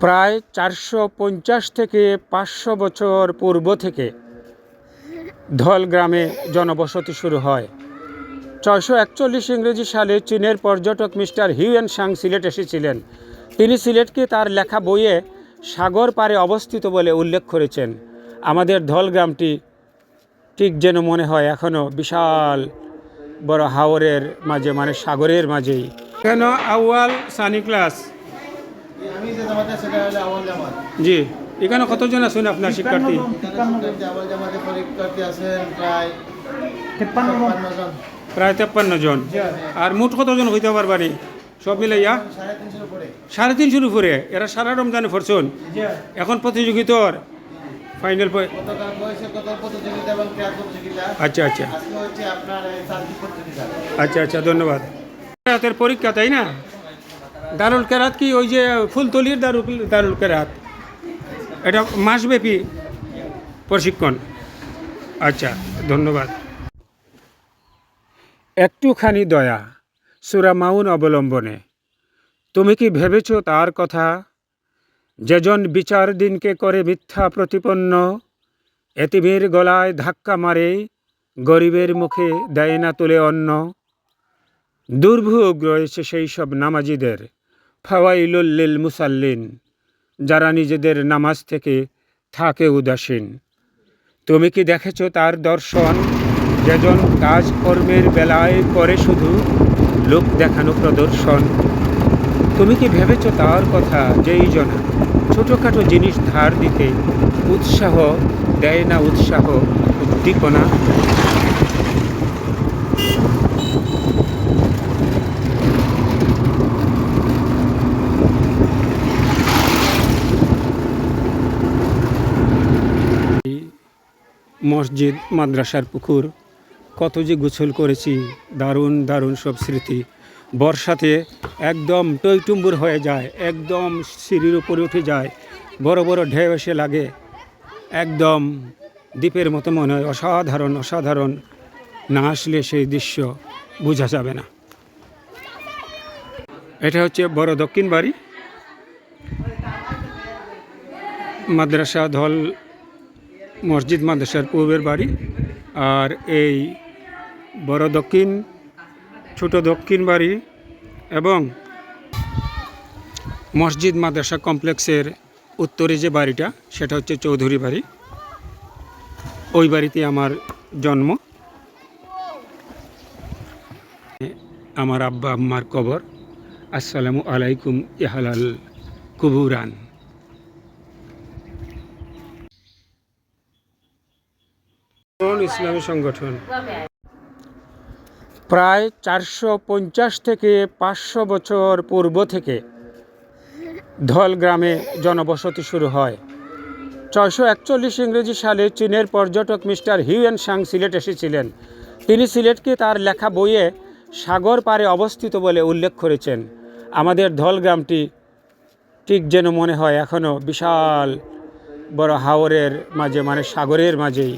প্রায় চারশো পঞ্চাশ থেকে পাঁচশো বছর পূর্ব থেকে ধল গ্রামে জনবসতি শুরু হয়। ছয়শো একচল্লিশ ইংরেজি সালে চীনের পর্যটক মিস্টার হিউয়েন সাং সিলেট এসেছিলেন। তিনি সিলেটকে তার লেখা বইয়ে সাগর পারে অবস্থিত বলে উল্লেখ করেছেন। আমাদের ধল গ্রামটি ঠিক যেন মনে হয় এখনও বিশাল বড় হাওরের মাঝে মানে সাগরের মাঝেই। কেন আউয়াল সানি ক্লাস? জামাতে সেটা হলো আওয়াল জামাত। জি। এখানে কতজন আছেন আপনার শিক্ষার্থী? শিক্ষার্থী আওয়াল জামাতে পরীক্ষার্থী আছেন প্রায় তেপ্পান্ন জন। প্রায় তেপ্পান্ন জন। আর মোট কতজন হইতে পারবানি সব মিলাইয়া? সাড়ে তিনশোর উপরে। এরা সারা রমজানে পড়ছন। এখন প্রতিযোগিতার ফাইনাল আচ্ছা আচ্ছা। আচ্ছা আচ্ছা ধন্যবাদ। পরীক্ষা তাই না? দারুল কেরাত কি? ওই যে ফুলতলির দারুল দারুল কেরাত। এটা মাসব্যাপী প্রশিক্ষণ। আচ্ছা ধন্যবাদ। একটুখানি দয়া, সুরা মাউন অবলম্বনে। তুমি কি ভেবেছ তার কথা? যেজন বিচার দিনকে করে মিথ্যা প্রতিপন্ন, এতিমের গলায় ধাক্কা মারে, গরিবের মুখে দেয় না তুলে অন্ন। দুর্ভোগ রয়েছে সেই সব নামাজিদের। ফাওয়াইলুল্লিল মুসাল্লিন, যারা নিজেদের নামাজ থেকে থাকে উদাসীন। তুমি কি দেখেছ তার দর্শন? যেজন কাজকর্মের বেলায় করে শুধু লোক দেখানো প্রদর্শন। তুমি কি ভেবেছ তার কথা? যেই জনা, ছোটোখাটো জিনিস ধার দিতে উৎসাহ দেয় না উৎসাহ উদ্দীপনা? মসজিদ, মাদ্রাসার পুকুর, কত যে গোসল করেছি, দারুণ দারুণ সব স্মৃতি। বর্ষাতে একদম টইটুম্বুর হয়ে যায়, একদম সিঁড়ির উপরে উঠে যায়, বড় বড় ঢেউ এসে লাগে। একদম দ্বীপের মতো মনে হয়, অসাধারণ অসাধারণ। না আসলে সেই দৃশ্য বোঝা যাবে না। এটা হচ্ছে বড় দক্ষিণ বাড়ি। মাদ্রাসা ধল মসজিদ মাদ্রাসার পূর্বের বাড়ি আর এই বড় দক্ষিণ, ছোট দক্ষিণ বাড়ি এবং মসজিদ মাদ্রাসা কমপ্লেক্সের উত্তরে যে বাড়িটা, সেটা হচ্ছে চৌধুরী বাড়ি। ওই বাড়িতে আমার জন্ম। আমার আব্বা আম্মার কবর। আসসালামু আলাইকুম ইহালাল কুবুরান। কোন ইসলামী সংগঠন। প্রায় চারশো পঞ্চাশ থেকে পাঁচশো বছর পূর্ব থেকে ধল গ্রামে জনবসতি শুরু হয়। ছয়শো একচল্লিশ ইংরেজি সালে চীনের পর্যটক মিস্টার হিউয়েন সাং সিলেট এসেছিলেন। তিনি সিলেটকে তার লেখা বইয়ে সাগর পারে অবস্থিত বলে উল্লেখ করেছেন। আমাদের ধল গ্রামটি ঠিক যেন মনে হয় এখনও বিশাল বড় হাওরের মাঝে মানে সাগরের মাঝেই।